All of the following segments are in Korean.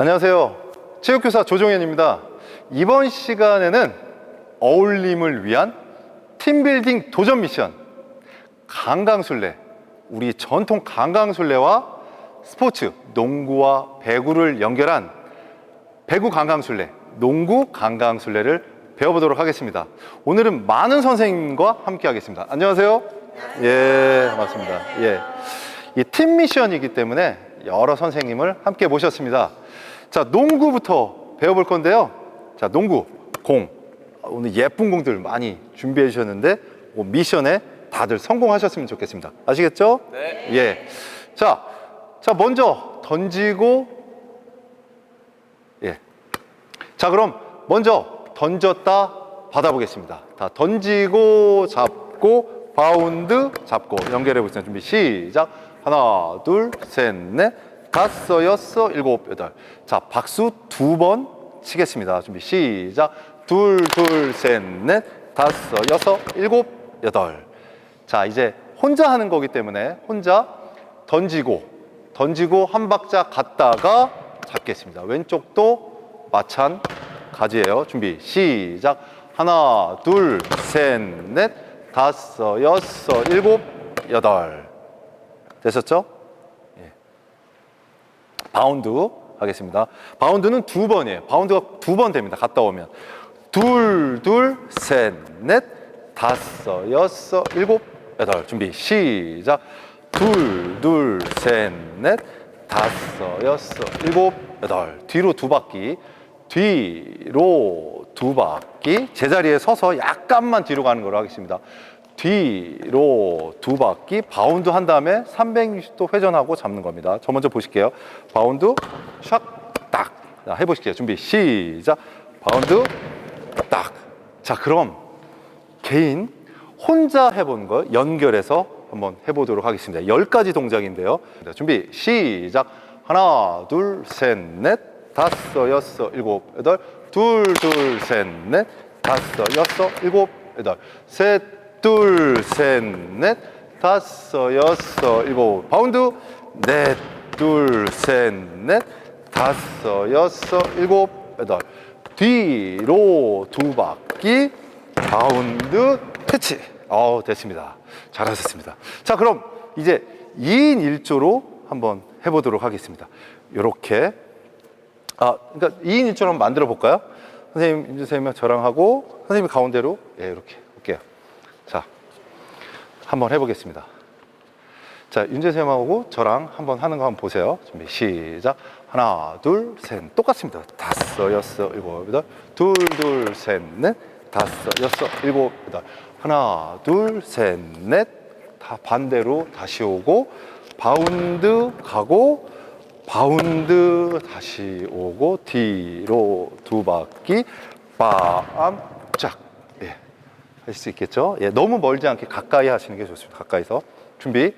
안녕하세요. 체육교사 조종현입니다. 이번 시간에는 어울림을 위한 팀빌딩 도전 미션 강강술래 우리 전통 강강술래와 스포츠 농구와 배구를 연결한 배구 강강술래 농구 강강술래를 배워보도록 하겠습니다. 오늘은 많은 선생님과 함께 하겠습니다. 안녕하세요. 예, 맞습니다. 예. 이 팀 미션이기 때문에 여러 선생님을 함께 모셨습니다. 자, 농구부터 배워볼 건데요. 자, 농구, 공. 오늘 예쁜 공들 많이 준비해 주셨는데, 뭐 미션에 다들 성공하셨으면 좋겠습니다. 아시겠죠? 네. 예. 자, 자, 먼저 던지고, 예. 자, 그럼 먼저 던졌다 받아보겠습니다. 다 던지고, 잡고, 바운드, 잡고, 연결해 보겠습니다. 준비, 시작. 하나, 둘, 셋, 넷, 다섯, 여섯, 일곱, 여덟. 자, 박수 두 번 치겠습니다. 준비, 시작. 둘, 둘, 셋, 넷, 다섯, 여섯, 일곱, 여덟. 자, 이제 혼자 하는 거기 때문에 혼자 던지고, 던지고 한 박자 갔다가 잡겠습니다. 왼쪽도 마찬가지예요. 준비, 시작. 하나, 둘, 셋, 넷, 다섯, 여섯, 일곱, 여덟. 되셨죠? 예. 바운드 하겠습니다. 바운드는 두 번이에요. 바운드가 두 번 됩니다. 갔다 오면. 둘, 둘, 셋, 넷, 다섯, 여섯, 일곱, 여덟. 준비, 시작. 둘, 둘, 셋, 넷, 다섯, 여섯, 일곱, 여덟. 뒤로 두 바퀴. 뒤로 두 바퀴. 제자리에 서서 약간만 뒤로 가는 걸로 하겠습니다. 뒤로 두 바퀴 바운드 한 다음에 360도 회전하고 잡는 겁니다. 저 먼저 보실게요. 바운드 샥 딱. 자, 해보실게요. 준비 시작. 바운드 딱. 자 그럼 개인 혼자 해본 거 연결해서 한번 해보도록 하겠습니다. 열 가지 동작인데요. 자, 준비 시작. 하나 둘 셋 넷 다섯 여섯 일곱 여덟 둘 둘 셋 넷 다섯 여섯 일곱 여덟 셋 둘, 셋, 넷, 다섯, 여섯, 일곱, 바운드, 넷, 둘, 셋, 넷, 다섯, 여섯, 일곱, 여덟, 뒤로 두 바퀴, 바운드, 캐치. 어 됐습니다. 잘하셨습니다. 자, 그럼 이제 2인 1조로 한번 해보도록 하겠습니다. 요렇게. 아, 그러니까 2인 1조로 한번 만들어 볼까요? 선생님, 임준 선생님 저랑 하고, 선생님 가운데로, 예, 이렇게 볼게요. 자, 한번 해보겠습니다. 자, 윤재 쌤하고 저랑 한번 하는 거 한번 보세요. 준비, 시작. 하나, 둘, 셋. 똑같습니다. 다섯, 여섯, 일곱, 여덟. 둘, 둘, 셋, 넷. 다섯, 여섯, 일곱, 여덟. 하나, 둘, 셋, 넷. 다 반대로 다시 오고, 바운드 가고, 바운드 다시 오고, 뒤로 두 바퀴, 빰, 짝. 예. 할수 있겠죠? 예, 너무 멀지 않게 가까이 하시는 게 좋습니다. 가까이서. 준비.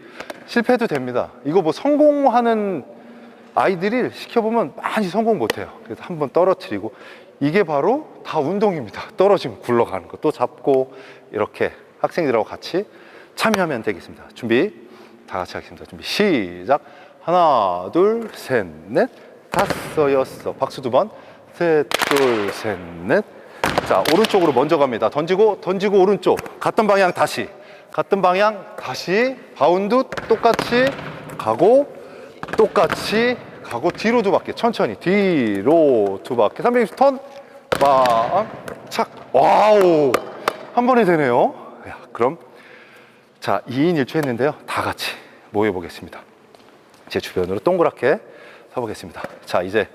실패해도 됩니다. 이거 뭐 성공하는 아이들이 시켜보면 많이 성공 못해요. 그래서 한번 떨어뜨리고 이게 바로 다 운동입니다. 떨어지면 굴러가는 거. 또 잡고 이렇게 학생들하고 같이 참여하면 되겠습니다. 준비. 다 같이 하겠습니다. 준비. 시작. 하나, 둘, 셋, 넷, 다섯, 여섯. 박수 두 번. 셋, 둘, 셋, 넷. 자, 오른쪽으로 먼저 갑니다. 던지고, 던지고, 오른쪽. 갔던 방향 다시. 갔던 방향 다시. 바운드 똑같이 가고, 똑같이 가고, 뒤로 두 바퀴. 천천히. 뒤로 두 바퀴. 360 턴. 빵. 착. 와우. 한 번에 되네요. 야, 그럼. 자, 2인 1조 했는데요. 다 같이 모여보겠습니다. 제 주변으로 동그랗게 서보겠습니다. 자, 이제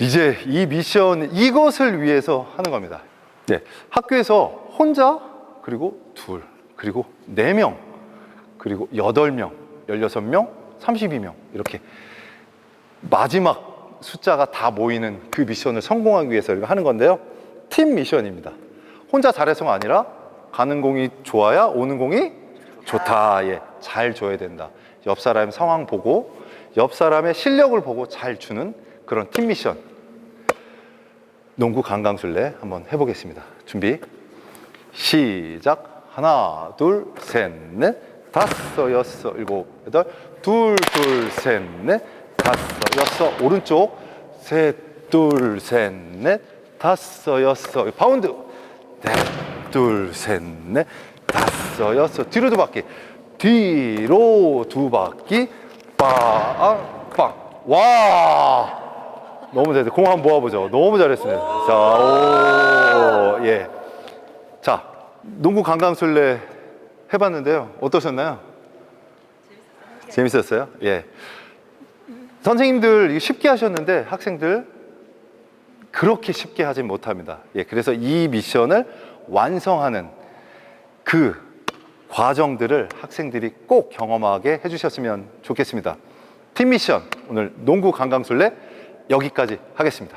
이제 이 미션 이것을 위해서 하는 겁니다. 네, 학교에서 혼자 그리고 둘 그리고 네 명 그리고 여덟 명, 열여섯 명, 삼십이 명 이렇게 마지막 숫자가 다 모이는 그 미션을 성공하기 위해서 하는 건데요. 팀 미션입니다. 혼자 잘해서가 아니라 가는 공이 좋아야 오는 공이 좋다. 예, 잘 줘야 된다. 옆 사람 상황 보고 옆 사람의 실력을 보고 잘 주는 그런 팀 미션. 농구 강강술래 한번 해보겠습니다. 준비. 시작. 하나, 둘, 셋, 넷, 다섯, 여섯, 일곱, 여덟. 둘, 둘, 셋, 넷, 다섯, 여섯. 오른쪽. 셋, 둘, 셋, 넷, 다섯, 여섯. 바운드. 넷, 둘, 셋, 넷, 다섯, 여섯. 뒤로 두 바퀴. 뒤로 두 바퀴. 빵, 빵. 와! 너무 잘했어요. 공 한번 모아보죠. 너무 잘했습니다. 자, 오, 예. 자, 농구 강강술래 해봤는데요. 어떠셨나요? 재밌었어요? 예. 선생님들 쉽게 하셨는데 학생들 그렇게 쉽게 하진 못합니다. 예, 그래서 이 미션을 완성하는 그 과정들을 학생들이 꼭 경험하게 해주셨으면 좋겠습니다. 팀 미션 오늘 농구 강강술래 여기까지 하겠습니다.